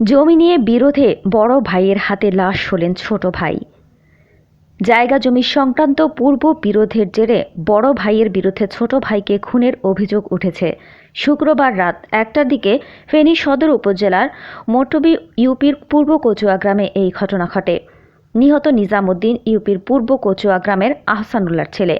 জমি নিয়ে বিরোধে বড় ভাইয়ের হাতে লাশ হলেন ছোট ভাই। জায়গা জমি সংক্রান্ত পূর্ব বিরোধের জেরে বড় ভাইয়ের বিরুদ্ধে ছোট ভাইকে খুনের অভিযোগ উঠেছে। শুক্রবার রাত একটার দিকে ফেনী সদর উপজেলার মোটবি ইউপির পূর্ব কচুয়া গ্রামে এই ঘটনা ঘটে। নিহত নিজামুদ্দিন ইউপির পূর্ব কচুয়া গ্রামের আহসানুল্লাহর ছেলে।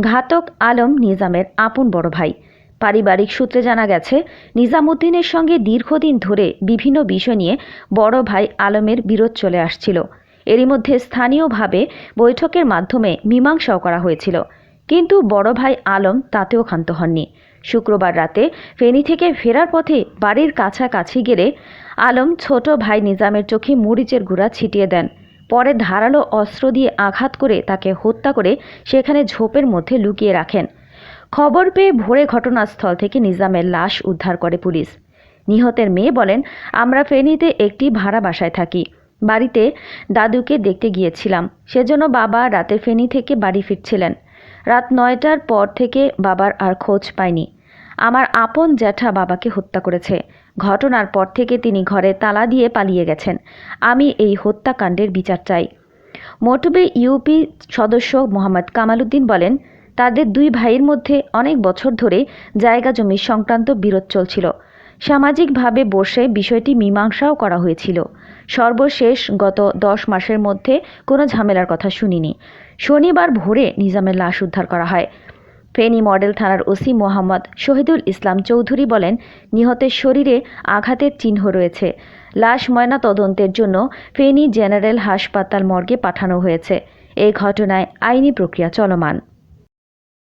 ঘাতক আলম নিজামের আপন বড় ভাই। পারিবারিক সূত্রে জানা গেছে, নিজামুদ্দিনের সঙ্গে দীর্ঘদিন ধরে বিভিন্ন বিষয় নিয়ে বড় ভাই আলমের বিরোধ চলে আসছিল। এরই মধ্যে স্থানীয়ভাবে বৈঠকের মাধ্যমে মীমাংসাও করা হয়েছিল। কিন্তু বড় ভাই আলম তাতেও ক্ষান্ত হননি। শুক্রবার রাতে ফেনী থেকে ফেরার পথে বাড়ির কাছাকাছি গেলে আলম ছোট ভাই নিজামের চোখে মরিচের গুঁড়া ছিটিয়ে দেন। পরে ধারালো অস্ত্র দিয়ে আঘাত করে তাকে হত্যা করে সেখানে ঝোপের মধ্যে লুকিয়ে রাখেন। খবর পেয়ে ভোরে ঘটনাস্থল থেকে নিজামের লাশ উদ্ধার করে পুলিশ। নিহতের মেয়ে বলেন, আমরা ফেনীতে একটি ভাড়া বাসায় থাকি। বাড়িতে দাদুকে দেখতে গিয়েছিলাম। সেজন্য বাবা রাতে ফেনী থেকে বাড়ি ফিরছিলেন। রাত নয়টার পর থেকে বাবার আর খোঁজ পায়নি আমার আপন জ্যাঠা বাবাকে হত্যা করেছে। ঘটনার পর থেকে তিনি ঘরে তালা দিয়ে পালিয়ে গেছেন। আমি এই হত্যাকাণ্ডের বিচার চাই। মোটবে ইউপি সদস্য মোহাম্মদ কামালউদ্দিন বলেন তাদের দুই ভাইয়ের মধ্যে অনেক বছর ধরে জায়গা জমি সংক্রান্ত বিরোধ চলছিল। সামাজিকভাবে বসে বিষয়টি মীমাংসাও করা হয়েছিল। সর্বশেষ গত দশ মাসের মধ্যে কোনো ঝামেলার কথা শুনিনি। শনিবার ভোরে নিজামের লাশ উদ্ধার করা হয়। ফেনী মডেল থানার ওসি মোহাম্মদ শহীদুল ইসলাম চৌধুরী বলেন, নিহতের শরীরে আঘাতের চিহ্ন রয়েছে। লাশ ময়না তদন্তের জন্য ফেনী জেনারেল হাসপাতাল মর্গে পাঠানো হয়েছে। এই ঘটনায় আইনি প্রক্রিয়া চলমান।